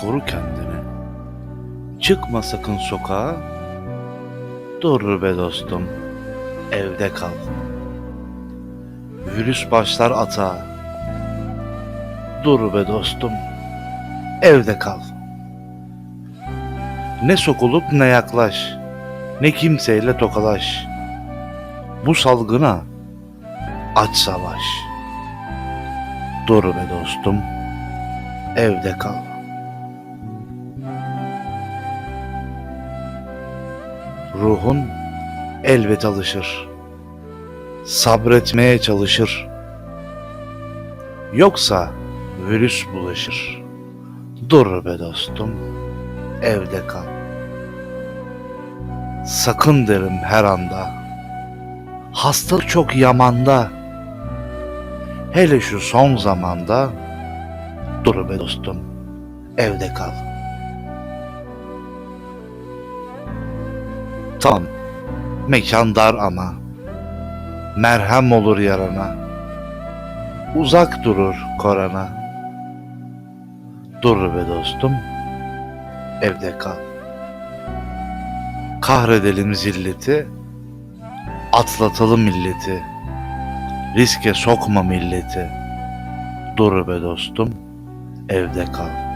koru kendini. Çıkma sakın sokağa. Dur be dostum, evde kal. Virüs başlar atağa. Dur be dostum, evde kal. Ne sokulup ne yaklaş, ne kimseyle tokalaş. Bu salgına aç savaş. Dur be dostum, evde kal. Ruhun elbet alışır. Sabretmeye çalışır. Yoksa virüs bulaşır. Dur be dostum, evde kal. Sakın derim her anda. Hastalık çok yamanda. Hele şu son zamanda dur be dostum, evde kal. Tamam, mekan dar ama merhem olur yarana. Uzak durur korona. Dur be dostum, evde kal. Kahredelim zilleti, atlatalım milleti. Riske sokma milleti. Dur be dostum, evde kal.